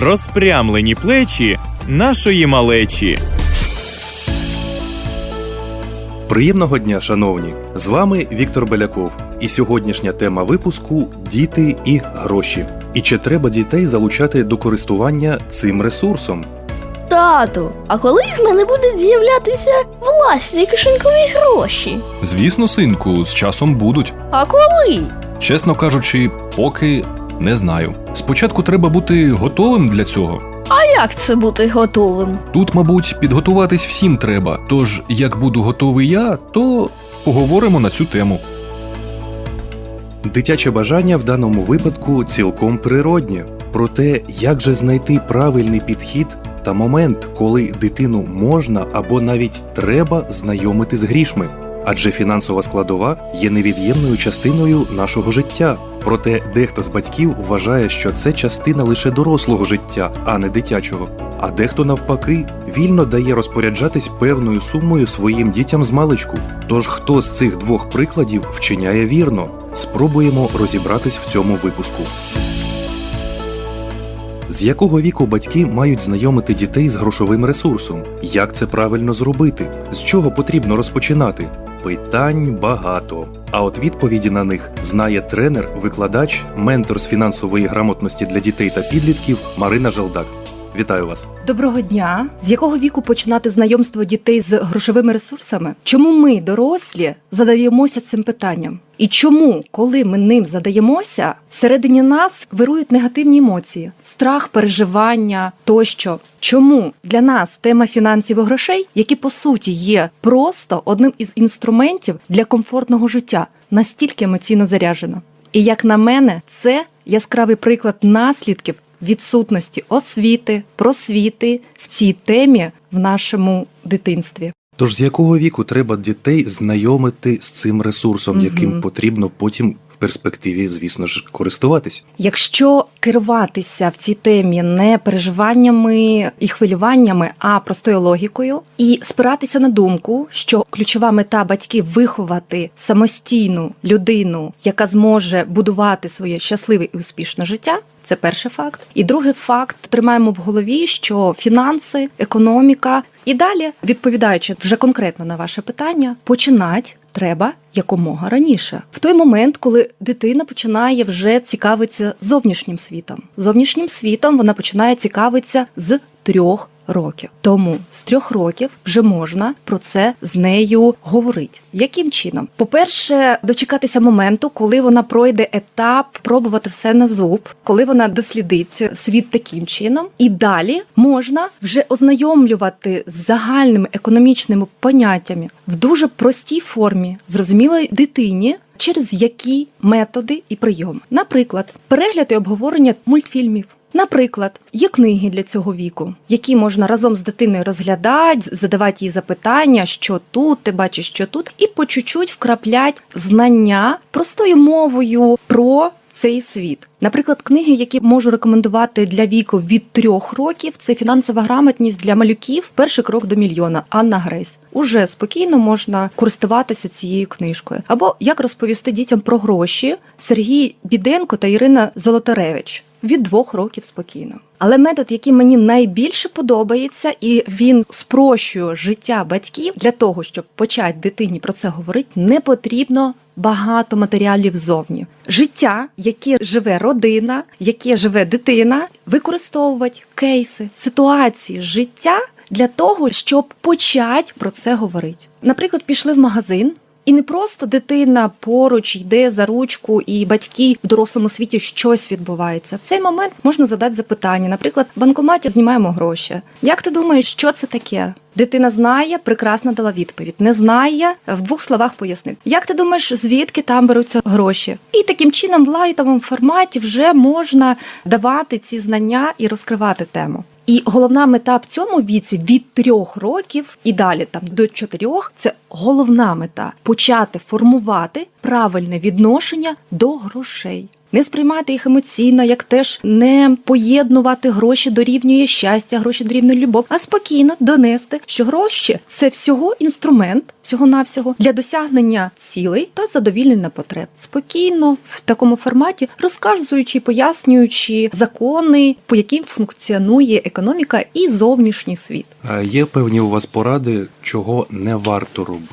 розпрямлені плечі нашої малечі. Приємного дня, шановні! З вами Віктор Беляков. І сьогоднішня тема випуску діти і гроші. І чи треба дітей залучати до користування цим ресурсом? Тату, а коли в мене будуть з'являтися власні кишенькові гроші? Звісно, синку, з часом будуть. А коли? Чесно кажучи, поки не знаю. Спочатку треба бути готовим для цього. А як це бути готовим? Тут, мабуть, підготуватись всім треба. Тож, як буду готовий я, то поговоримо на цю тему. Дитяче бажання в даному випадку цілком природнє. Проте, як же знайти правильний підхід та момент, коли дитину можна або навіть треба знайомити з грішми? Адже фінансова складова є невід'ємною частиною нашого життя. Проте дехто з батьків вважає, що це частина лише дорослого життя, а не дитячого. А дехто навпаки вільно дає розпоряджатись певною сумою своїм дітям з маличку. Тож хто з цих двох прикладів вчиняє вірно? Спробуємо розібратись в цьому випуску. З якого віку батьки мають знайомити дітей з грошовим ресурсом? Як це правильно зробити? З чого потрібно розпочинати? Питань багато. А от відповіді на них знає тренер, викладач, ментор з фінансової грамотності для дітей та підлітків Марина Жалдак. Вітаю вас! Доброго дня. З якого віку починати знайомство дітей з грошовими ресурсами? Чому ми, дорослі, задаємося цим питанням? І чому, коли ми ним задаємося, всередині нас вирують негативні емоції, страх, переживання тощо? Чому для нас тема фінансів і грошей, які по суті є просто одним із інструментів для комфортного життя, настільки емоційно заряджена? І як на мене, це яскравий приклад наслідків відсутності освіти, просвіти в цій темі в нашому дитинстві. Тож з якого віку треба дітей знайомити з цим ресурсом, яким потрібно потім перспективі, звісно ж, користуватись? Якщо керуватися в цій темі не переживаннями і хвилюваннями, а простою логікою, і спиратися на думку, що ключова мета батьків виховати самостійну людину, яка зможе будувати своє щасливе і успішне життя. Це перший факт. І другий факт тримаємо в голові, що фінанси, економіка і далі, відповідаючи вже конкретно на ваше питання, починати треба якомога раніше, в той момент, коли дитина починає вже цікавитися зовнішнім світом. Зовнішнім світом вона починає цікавитися з трьох. Років тому з трьох років вже можна про це з нею говорити. Яким чином? По-перше, дочекатися моменту, коли вона пройде етап пробувати все на зуб, коли вона дослідить світ таким чином, і далі можна вже ознайомлювати з загальними економічними поняттями в дуже простій формі, зрозумілої дитині. Через які методи і прийоми, наприклад, перегляд і обговорення мультфільмів. Наприклад, є книги для цього віку, які можна разом з дитиною розглядати, задавати їй запитання, що тут, ти бачиш, що тут, і по чуть-чуть вкраплять знання простою мовою про цей світ. Наприклад, книги, які можу рекомендувати для віку від трьох років, це фінансова грамотність для малюків. Перший крок до мільйона. Анна Грейс. Уже спокійно можна користуватися цією книжкою. Або як розповісти дітям про гроші Сергій Біденко та Ірина Золотаревич. Від двох років спокійно. Але метод, який мені найбільше подобається, і він спрощує життя батьків для того, щоб почати дитині про це говорити, не потрібно багато матеріалів зовні. Життя, яке живе родина, яке живе дитина, використовувати кейси, ситуації життя для того, щоб почати про це говорити. Наприклад, пішли в магазин. І не просто дитина поруч йде за ручку, і батьки в дорослому світі щось відбувається. В цей момент можна задати запитання. Наприклад, в банкоматі знімаємо гроші. Як ти думаєш, що це таке? Дитина знає, прекрасно дала відповідь. Не знає в двох словах пояснити. Як ти думаєш, звідки там беруться гроші? І таким чином в лайтовому форматі вже можна давати ці знання і розкривати тему. І головна мета в цьому віці від трьох років і далі там до чотирьох це головна мета почати формувати правильне відношення до грошей. Не сприймати їх емоційно, як теж не поєднувати гроші дорівнює щастя, гроші дорівнює любов, а спокійно донести, що гроші це всього інструмент, всього навсього для досягнення цілей та задовільнення потреб. Спокійно в такому форматі розказуючи, пояснюючи закони, по яким функціонує економіка і зовнішній світ. Є певні у вас поради, чого не варто робити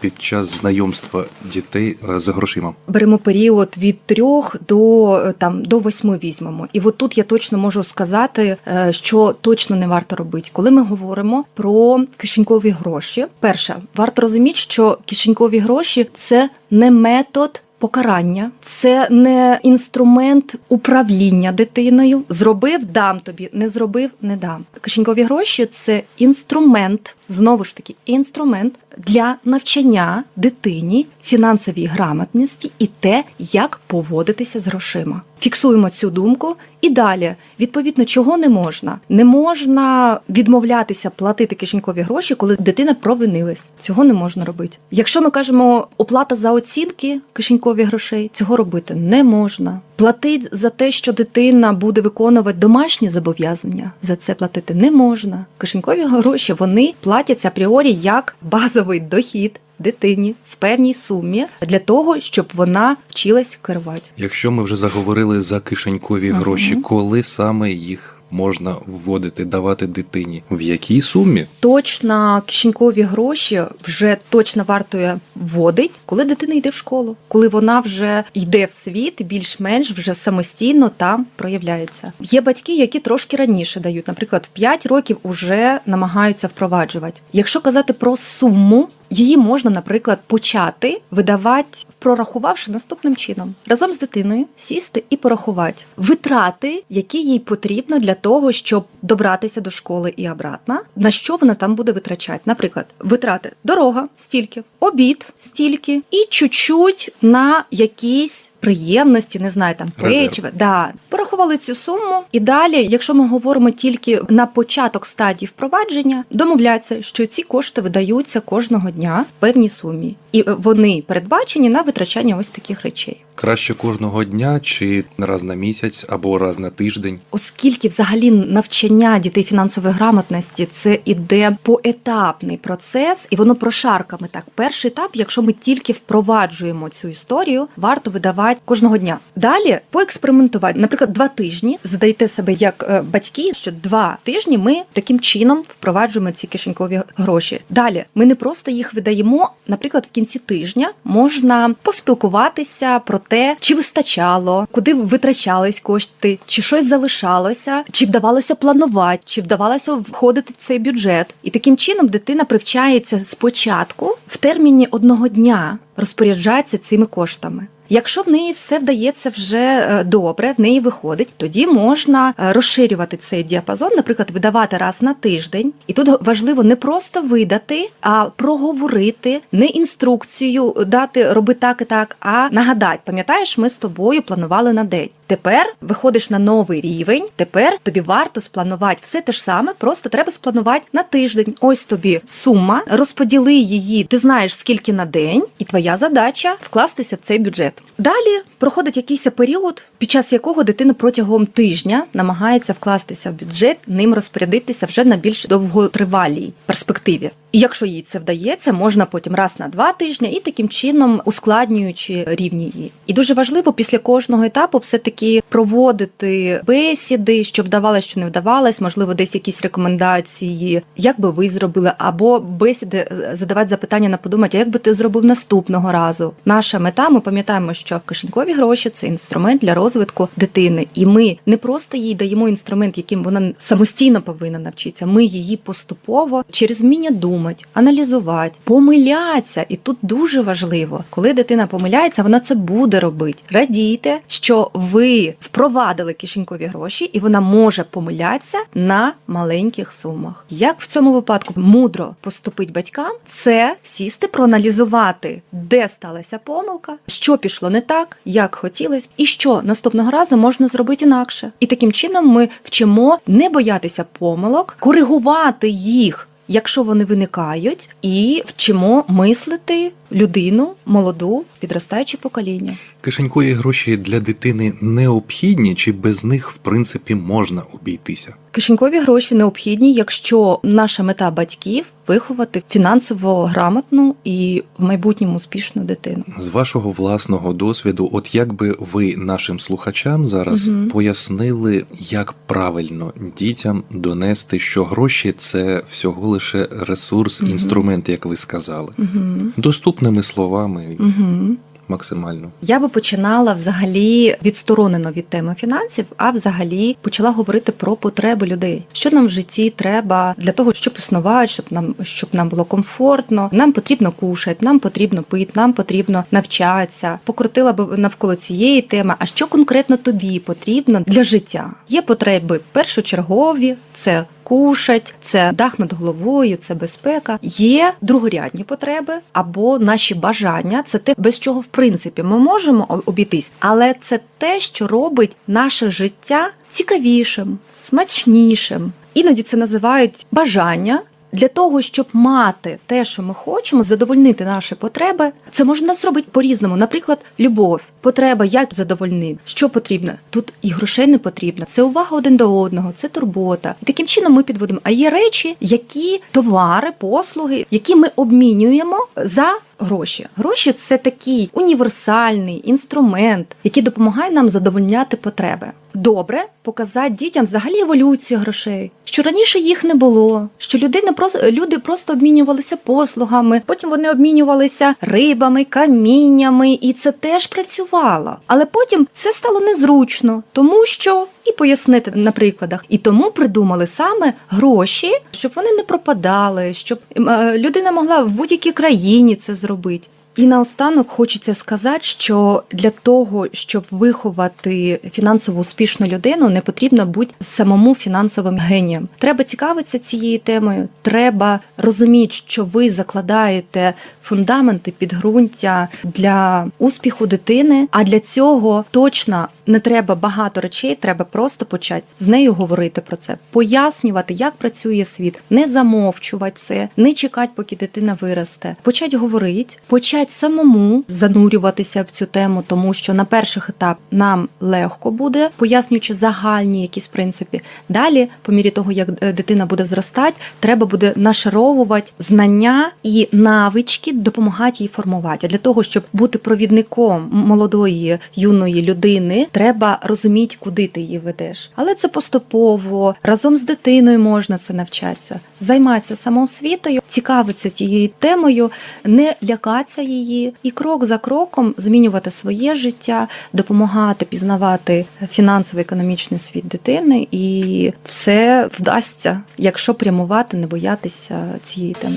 під час знайомства дітей е, з грошима? Беремо період від трьох до е, там до восьми візьмемо. І от тут я точно можу сказати, е, що точно не варто робити. Коли ми говоримо про кишенькові гроші, перше, варто розуміти, що кишенькові гроші це не метод. Покарання це не інструмент управління дитиною. Зробив, дам тобі, не зробив, не дам. Кишенькові гроші це інструмент, знову ж таки, інструмент для навчання дитині фінансовій грамотності і те, як поводитися з грошима. Фіксуємо цю думку і далі. Відповідно, чого не можна? Не можна відмовлятися платити кишенькові гроші, коли дитина провинилась. Цього не можна робити. Якщо ми кажемо оплата за оцінки кишенькові грошей, цього робити не можна. Платить за те, що дитина буде виконувати домашні зобов'язання. За це платити не можна. Кишенькові гроші вони платяться апріорі як базовий дохід дитині в певній сумі для того, щоб вона вчилась керувати. Якщо ми вже заговорили за кишенькові Мгм. гроші, коли саме їх можна вводити, давати дитині? В якій сумі? Точно кишенькові гроші вже точно варто вводить, коли дитина йде в школу, коли вона вже йде в світ, більш-менш вже самостійно там проявляється. Є батьки, які трошки раніше дають, наприклад, в 5 років уже намагаються впроваджувати. Якщо казати про суму. Її можна, наприклад, почати видавати, прорахувавши наступним чином, разом з дитиною сісти і порахувати витрати, які їй потрібно для того, щоб добратися до школи і обратно, на що вона там буде витрачати. Наприклад, витрати дорога стільки, обід стільки, і чуть-чуть на якісь приємності, не знаю, там печиво. Да. Порахували цю суму, і далі, якщо ми говоримо тільки на початок стадії впровадження, домовляться, що ці кошти видаються кожного дня в певній сумі, і вони передбачені на витрачання ось таких речей. Краще кожного дня чи раз на місяць або раз на тиждень? Оскільки взагалі навчання дітей фінансової грамотності це іде поетапний процес, і воно прошарками. Так, перший етап, якщо ми тільки впроваджуємо цю історію, варто видавати кожного дня. Далі поекспериментувати, наприклад, два тижні задайте себе як е, батьки, що два тижні ми таким чином впроваджуємо ці кишенькові гроші. Далі ми не просто їх видаємо. Наприклад, в кінці тижня можна поспілкуватися про те, чи вистачало, куди витрачались кошти, чи щось залишалося, чи вдавалося планувати, чи вдавалося входити в цей бюджет. І таким чином дитина привчається спочатку в терміні одного дня розпоряджатися цими коштами. Якщо в неї все вдається вже е, добре, в неї виходить, тоді можна е, розширювати цей діапазон, наприклад, видавати раз на тиждень. І тут важливо не просто видати, а проговорити, не інструкцію дати роби так і так, а нагадати, пам'ятаєш, ми з тобою планували на день. Тепер виходиш на новий рівень. Тепер тобі варто спланувати все те ж саме, просто треба спланувати на тиждень. Ось тобі сума, розподіли її. Ти знаєш скільки на день, і твоя задача вкластися в цей бюджет. Далі проходить якийсь період, під час якого дитина протягом тижня намагається вкластися в бюджет, ним розпорядитися вже на більш довготривалій перспективі. Якщо їй це вдається, можна потім раз на два тижні і таким чином ускладнюючи рівні її. І дуже важливо після кожного етапу все-таки проводити бесіди, що вдавалось, що не вдавалось, можливо, десь якісь рекомендації, як би ви зробили, або бесіди е, задавати запитання на подумати, а як би ти зробив наступного разу. Наша мета, ми пам'ятаємо, що кишенькові гроші це інструмент для розвитку дитини, і ми не просто їй даємо інструмент, яким вона самостійно повинна навчитися. Ми її поступово через вміння думати, аналізувати, помилятися. І тут дуже важливо, коли дитина помиляється, вона це буде робити. Радійте, що ви впровадили кишенькові гроші, і вона може помилятися на маленьких сумах. Як в цьому випадку мудро поступить батькам, це сісти, проаналізувати, де сталася помилка, що пішло не так, як хотілось, і що наступного разу можна зробити інакше. І таким чином ми вчимо не боятися помилок, коригувати їх якщо вони виникають, і вчимо мислити людину, молоду, підростаюче покоління. Кишенькові гроші для дитини необхідні, чи без них в принципі можна обійтися? Кишенькові гроші необхідні, якщо наша мета батьків виховати фінансово грамотну і в майбутньому успішну дитину. З вашого власного досвіду, от як би ви нашим слухачам зараз Мгм. пояснили, як правильно дітям донести, що гроші це всього лише ресурс, Мгм. інструмент, як ви сказали, Угу. доступними словами Угу. Максимально. Я би починала взагалі відсторонено від теми фінансів, а взагалі почала говорити про потреби людей. Що нам в житті треба для того, щоб існувати, щоб нам щоб нам було комфортно. Нам потрібно кушати, нам потрібно пити, нам потрібно навчатися. Покрутила би навколо цієї теми. А що конкретно тобі потрібно для життя? Є потреби першочергові, це кушать, це дах над головою, це безпека. Є другорядні потреби або наші бажання. Це те, без чого в принципі ми можемо обійтись, але це те, що робить наше життя цікавішим, смачнішим. Іноді це називають бажання. Для того, щоб мати те, що ми хочемо, задовольнити наші потреби, це можна зробити по-різному. Наприклад, любов, потреба, як задовольнити, що потрібно. Тут і грошей не потрібно. Це увага один до одного, це турбота. І таким чином ми підводимо. А є речі, які товари, послуги, які ми обмінюємо за гроші. Гроші це такий універсальний інструмент, який допомагає нам задовольняти потреби. Добре показати дітям взагалі еволюцію грошей, що раніше їх не було, що людина просто люди просто обмінювалися послугами, потім вони обмінювалися рибами, каміннями, і це теж працювало. Але потім це стало незручно, тому що і пояснити на прикладах. І тому придумали саме гроші, щоб вони не пропадали, щоб е, людина могла в будь-якій країні це зробити. І наостанок хочеться сказати, що для того, щоб виховати фінансово успішну людину, не потрібно бути самому фінансовим генієм. Треба цікавитися цією темою. Треба розуміти, що ви закладаєте фундаменти підґрунтя для успіху дитини. А для цього точно не треба багато речей, треба просто почати з нею говорити про це, пояснювати, як працює світ, не замовчувати це, не чекати, поки дитина виросте. Почать говорити, почать самому занурюватися в цю тему, тому що на перших етап нам легко буде, пояснюючи загальні якісь принципи. Далі, по мірі того, як е, дитина буде зростати, треба буде нашаровувати знання і навички, допомагати їй формувати. А для того, щоб бути провідником молодої юної людини, треба розуміти, куди ти її ведеш. Але це поступово разом з дитиною можна це навчатися, займатися самоосвітою, цікавитися цією темою, не лякатися її і крок за кроком змінювати своє життя, допомагати пізнавати фінансово-економічний світ дитини, і все вдасться, якщо прямувати, не боятися цієї теми.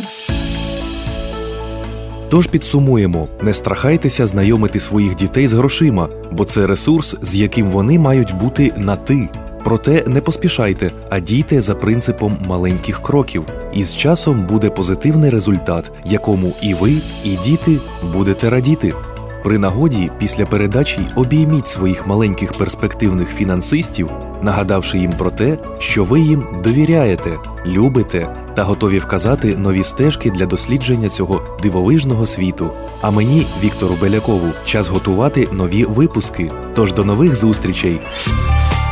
Тож підсумуємо: не страхайтеся знайомити своїх дітей з грошима, бо це ресурс, з яким вони мають бути на ти. Проте не поспішайте, а дійте за принципом маленьких кроків, і з часом буде позитивний результат, якому і ви, і діти будете радіти. При нагоді після передачі обійміть своїх маленьких перспективних фінансистів, нагадавши їм про те, що ви їм довіряєте, любите та готові вказати нові стежки для дослідження цього дивовижного світу. А мені, Віктору Белякову, час готувати нові випуски. Тож до нових зустрічей!